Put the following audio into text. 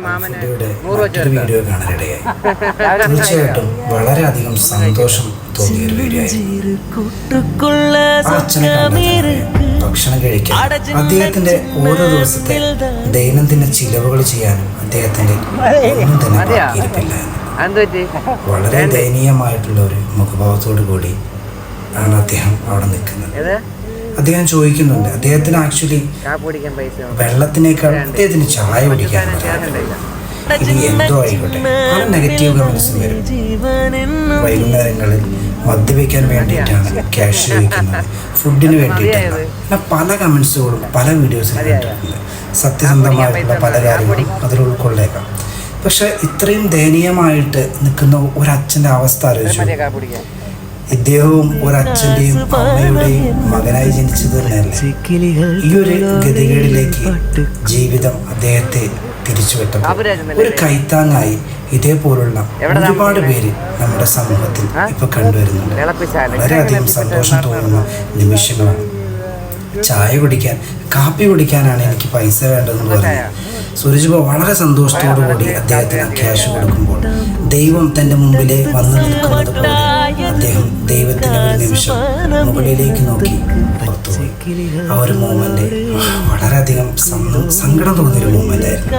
മാമന് വെച്ച് വീഡിയോ കാണാനിടയായി തീർച്ചയായിട്ടും വളരെയധികം സന്തോഷം തോന്നിയ ഒരു വീഡിയോ ഭക്ഷണം കഴിക്കാൻ. അദ്ദേഹത്തിന്റെ ഓരോ ദിവസത്തെ ദൈനംദിന ചിലവുകൾ ചെയ്യാനും അദ്ദേഹത്തിന്റെ ഒന്നും തന്നെ? ബാക്കിയിരിപ്പില്ല വളരെ ദയനീയമായിട്ടുള്ള ഒരു മുഖഭാവത്തോടു കൂടി ആണ് അദ്ദേഹം അവിടെ നിൽക്കുന്നത്. ഏത്? അദ്ദേഹം ചോദിക്കുന്നുണ്ട് അദ്ദേഹത്തിന് ആക്ച്വലി. വെള്ളത്തിനേക്കാൾ അദ്ദേഹത്തിന് ചായ പിടിക്കാൻ. ഇനി എന്തോ ആയിക്കോട്ടെ. പല നെഗറ്റീവ് കമൻസും വരും. വൈകുന്നേരങ്ങളിൽ മദ്യപിക്കാൻ വേണ്ടിയിട്ടാണ് ക്യാഷ് ചോദിക്കുന്നത്. ഫുഡിന് വേണ്ടിയിട്ടാണ് പിന്നെ പല കമന്റ്സുകളും പല വീഡിയോസും കണ്ടിട്ടുണ്ട് സത്യസന്ധമായിട്ടുള്ള പല കാര്യങ്ങളും അതിൽ ഉൾക്കൊള്ളേക്കാം. പക്ഷെ ഇത്രയും ദയനീയമായിട്ട് നിൽക്കുന്ന ഒരച്ഛന്റെ അവസ്ഥ ആലോചിച്ചു. ഇദ്ദേഹവും ഒരച്ഛന്റെയും അമ്മയുടെയും മകനായി ജനിച്ചത് തന്നെയല്ലേ? ഈ ഒരു ഗതികേടിലേക്ക് ജീവിതം അദ്ദേഹത്തെ തിരിച്ചുവിട്ടപ്പോൾ ഒരു കൈത്താങ്ങായി ഇതേപോലുള്ള ഒരുപാട് പേര് നമ്മുടെ സമൂഹത്തിൽ ഇപ്പൊ കണ്ടുവരുന്നുണ്ട്. വളരെയധികം സന്തോഷം തോന്നുന്ന നിമിഷങ്ങളാണ്. ചായ കുടിക്കാൻ കാപ്പി കുടിക്കാനാണ് എനിക്ക് പൈസ വേണ്ടതെന്ന് പറഞ്ഞു. സുരജിബ വളരെ സന്തോഷത്തോടു കൂടി അദ്ദേഹത്തിന് ക്യാഷ് കൊടുക്കുമ്പോൾ ദൈവം തന്റെ മുമ്പിലെ വന്നു നിൽക്കുന്നത് പോലെ അദ്ദേഹം ദൈവത്തിന് ഒരു മുകളിലേക്ക് നോക്കി ആ ഒരു മൂമെന്റ് വളരെയധികം സങ്കടം തോന്നിയൊരു മൂമെന്റ് ആയിരുന്നു.